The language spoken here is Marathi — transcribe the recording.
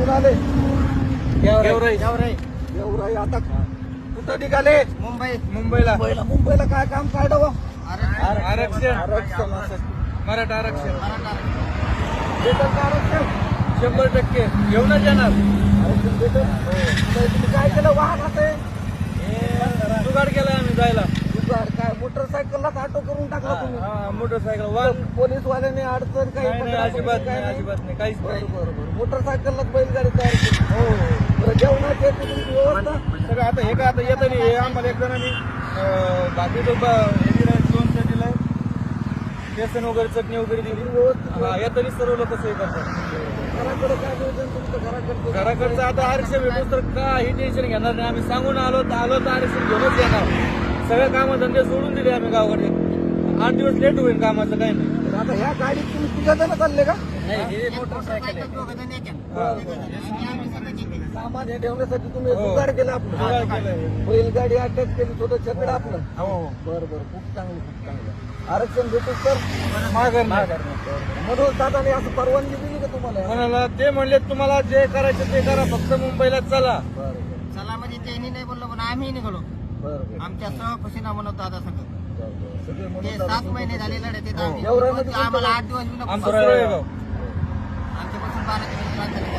कुठून आले? गेवराई एवढं आता. कुठं निघाले? मुंबई. मुंबईला. मुंबईला. मुंबईला काय काम काढावं? आरक्षण. आरक्षण. असं. मराठा आरक्षण. भेटल का आरक्षण? शंभर टक्के. घेऊनच येणार आरक्षण भेटल. तर तुम्ही काय केलं? वाहनाचं जुगाड केलाय आम्ही जायला जुगाड काय मोटरसायकललाच ऑटो करून टाकला तुम्ही. हा मोटरसायकल पोलीस वाल्याने अडचण काही नाही नाही पकडा- अजिबात नाही अजिबात नाही काहीच बरं नाही. बरं बरं. मोटरसायकललाच बैलगाडी तयार केली. हो. बरं जेवणाची याची तुमची व्यवस्था? सगळं आता हे काय आता येतं नाही हे आम्हाला एक जणांनी अं, बाकीचं ब- हे दिलंय लोणचं दिलंय. बेसन वगैरे चटणी वगैरे दिली. व्यवस्थित हा येतानी सर्व लोक सोय करतात. घराकडे काय नियोजन तुमचं? घराकडचं घराकडचं आता आरक्षण भेटून तर काही टेन्शन घेणार नाही. आम्ही सांगून आलो तर आलो तर आरक्षण घेऊनच येणार. सगळे कामं धंदे सोडून दिले आम्ही गावाकडे. आठ दिवस लेट होईल कामाचं काही नाही. आता ह्या गाडीत तुम्ही तिघ जण चालले का? सामान हे ठेवण्यासाठी तुम्ही हो. जुगाड केलं आपलं. जुगाड केलंय. बैलगाडी अटॅच केली छोटं छकड आपलं. हो. बरं बरं खूप चांगलं खूप चांगलं. आरक्षण भेटू तर? माघार नाही. मनोज दादाने असं परवानगी दिली का तुम्हाला? कोणाला? ते म्हणले तुम्हाला जे करायचं ते करा फक्त मुंबईला चला. बरं बरं. चला म्हणजे त्यांनी नाही बोललो पण आम्ही निघालो. आमच्या सह खुशीना म्हणत दादा. सगळे. ते मनोज सात महिने झाले लढत आहेत आम्ही. एवढ्यामध्ये आम्हाला आठ दिवस. आमच्यापासून बारा दिवस